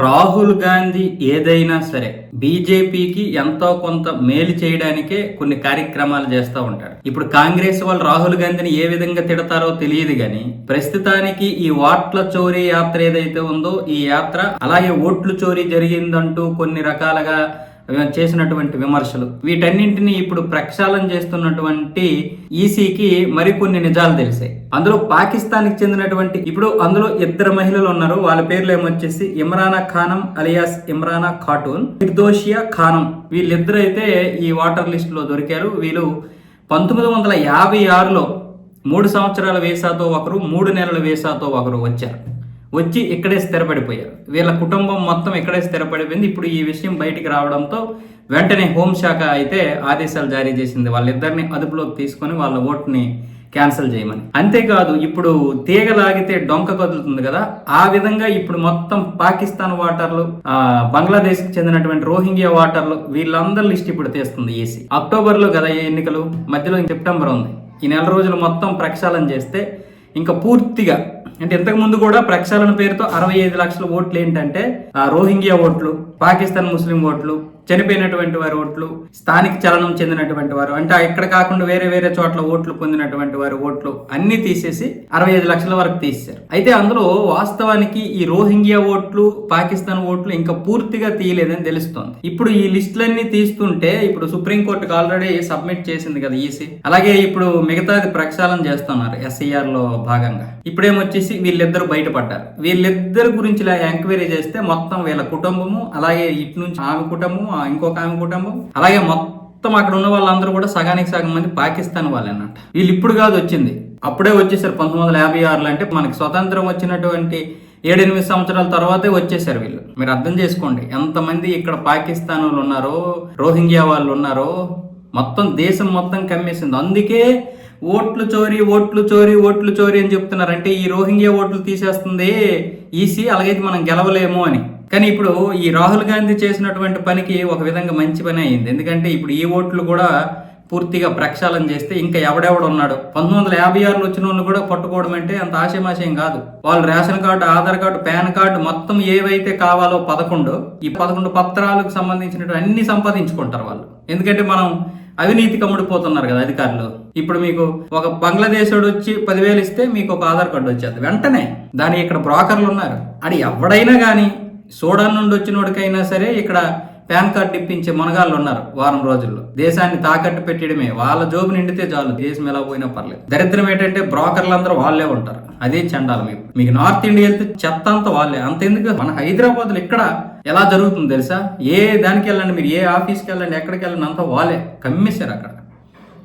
రాహుల్ గాంధీ ఏదైనా సరే బీజేపీకి ఎంతో కొంత మేలు చేయడానికే కొన్ని కార్యక్రమాలు చేస్తూ ఉంటారు. ఇప్పుడు కాంగ్రెస్ వాళ్ళు రాహుల్ గాంధీని ఏ విధంగా తిడతారో తెలియదు కానీ ప్రస్తుతానికి ఈ ఓట్ల చోరీ యాత్ర ఏదైతే ఉందో ఈ యాత్ర అలాగే ఓట్లు చోరీ జరిగిందంటూ కొన్ని రకాలుగా చేసినటువంటి విమర్శలు. వీటన్నింటినీ ఇప్పుడు ప్రక్షాళన చేస్తున్నటువంటి ఈసీకి మరికొన్ని నిజాలు తెలిసాయి. అందులో పాకిస్తాన్కి చెందినటువంటి ఇప్పుడు అందులో ఇద్దరు మహిళలు ఉన్నారు. వాళ్ళ పేర్లు ఏమొచ్చేసి ఇమ్రానా ఖానం అలియాస్ ఇమ్రానా ఖాటూన్ నిర్దోషియా ఖానం. వీళ్ళిద్దరు అయితే ఈ వాటర్ లిస్టులో దొరికారు. వీళ్ళు పంతొమ్మిది వందల యాభై ఆరులో మూడు సంవత్సరాల వేసాతో ఒకరు మూడు నెలల వేసాతో ఒకరు వచ్చారు. వచ్చి ఇక్కడే స్థిరపడిపోయారు. వీళ్ళ కుటుంబం మొత్తం ఇక్కడే స్థిరపడిపోయింది. ఇప్పుడు ఈ విషయం బయటికి రావడంతో వెంటనే హోంశాఖ అయితే ఆదేశాలు జారీ చేసింది. వాళ్ళిద్దరిని అదుపులోకి తీసుకొని వాళ్ళ ఓటుని క్యాన్సిల్ చేయమని. అంతేకాదు ఇప్పుడు తీగ లాగితే డొంక కదులుతుంది కదా. ఆ విధంగా ఇప్పుడు మొత్తం పాకిస్తాన్ వాటర్లు ఆ, చెందినటువంటి రోహింగ్యా వాటర్లు వీళ్ళందరి లిస్ట్ ఇప్పుడు తీస్తుంది ఏసీ. అక్టోబర్లో కదా ఎన్నికలు మధ్యలో సెప్టెంబర్ ఉంది. ఈ నెల రోజులు మొత్తం ప్రక్షాళన చేస్తే ఇంకా పూర్తిగా అంటే ఇంతకు ముందు కూడా ప్రక్షాళన పేరుతో అరవై ఐదు లక్షల ఓట్లు ఏంటంటే రోహింగ్యా ఓట్లు పాకిస్తాన్ ముస్లిం ఓట్లు చనిపోయినటువంటి వారి ఓట్లు స్థానిక చలనం చెందినటువంటి వారు అంటే ఇక్కడ కాకుండా వేరే వేరే చోట్ల ఓట్లు పొందినటువంటి వారి ఓట్లు అన్ని తీసేసి అరవై ఐదు లక్షల వరకు తీశారు అయితే అందులో వాస్తవానికి ఈ రోహింగ్యా ఓట్లు పాకిస్తాన్ ఓట్లు ఇంకా పూర్తిగా తీయలేదని తెలుస్తోంది. ఇప్పుడు ఈ లిస్టులన్నీ తీస్తుంటే ఇప్పుడు సుప్రీంకోర్టుకు ఆల్రెడీ సబ్మిట్ చేసింది కదా ఈసీ. అలాగే ఇప్పుడు మిగతాది ప్రక్షాళన చేస్తున్నారు ఎస్ఐఆర్లో భాగంగా. ఇప్పుడేమొచ్చేసి వీళ్ళిద్దరు బయటపడ్డారు. వీళ్ళిద్దరు గురించి ఎంక్వైరీ చేస్తే మొత్తం వీళ్ళ కుటుంబము అలాగే ఇటు నుంచి ఆమె కుటుంబం ఇంకొక ఆమె కుటుంబం. అలాగే మొత్తం అక్కడ ఉన్న వాళ్ళందరూ కూడా సగానికి సగం మంది పాకిస్తాన్ వాళ్ళే వీళ్ళు ఇప్పుడు కాదు వచ్చింది. అప్పుడే వచ్చేసారు పంతొమ్మిది వందల యాభై ఆరులో అంటే మనకి స్వతంత్రం వచ్చినటువంటి ఏడెనిమిది సంవత్సరాల తర్వాతే వచ్చేసారు వీళ్ళు. మీరు అర్థం చేసుకోండి. ఎంతమంది ఇక్కడ పాకిస్తాన్ వాళ్ళు ఉన్నారో రోహింగ్యా వాళ్ళు ఉన్నారో మొత్తం దేశం మొత్తం కమ్మేసింది. అందుకే ఓట్లు చోరీ ఓట్లు చోరీ ఓట్లు చోరీ అని చెప్తున్నారు. అంటే ఈ రోహింగ్యా ఓట్లు తీసేస్తుంది ఈసీ అలాగైతే మనం గెలవలేము అని. కానీ ఇప్పుడు ఈ రాహుల్ గాంధీ చేసినటువంటి పనికి ఒక విధంగా మంచి పని అయింది. ఎందుకంటే ఇప్పుడు ఈ ఓట్లు కూడా పూర్తిగా ప్రక్షాళన చేస్తే ఇంకా ఎవడెవడు ఉన్నాడు? పంతొమ్మిది వందల యాభై ఆరులో వచ్చిన వాళ్ళు కూడా పట్టుకోవడం అంటే అంత ఆశయమాశయం కాదు. వాళ్ళు ration card Aadhaar card PAN card మొత్తం ఏవైతే కావాలో పదకొండు ఈ పదకొండు పత్రాలకు సంబంధించినటువంటి అన్ని సంపాదించుకుంటారు వాళ్ళు. ఎందుకంటే మనం అవినీతి కమ్ముడిపోతున్నారు కదా అధికారులు. ఇప్పుడు మీకు ఒక బంగ్లాదేశోడు వచ్చి పదివేలు ఇస్తే మీకు ఒక ఆధార్ కార్డు వచ్చేది. వెంటనే దాని ఇక్కడ బ్రోకర్లు ఉన్నారు. అది ఎవడైనా కానీ సూడాన్ నుండి వచ్చినోడికైనా సరే ఇక్కడ పాన్ కార్డు ఇప్పించే మునగాళ్ళు ఉన్నారు వారం రోజుల్లో. దేశాన్ని తాకట్టు పెట్టడమే. వాళ్ళ జోబు నిండితే చాలు. దేశం ఎలా పోయినా పర్లేదు. దరిద్రం ఏంటంటే బ్రోకర్లు అందరూ వాళ్ళే ఉంటారు. అదే చండాలి మీకు మీకు నార్త్ ఇండియా వెళ్తే చెత్త అంతా వాళ్ళే. అంతెందుకు? మన హైదరాబాద్లో ఇక్కడ ఎలా జరుగుతుంది తెలుసా? ఏ దానికి వెళ్ళండి మీరు? ఏ ఆఫీస్కి వెళ్ళండి ఎక్కడికి వెళ్ళండి అంతా వాళ్ళే. కమ్మేశారు అక్కడ.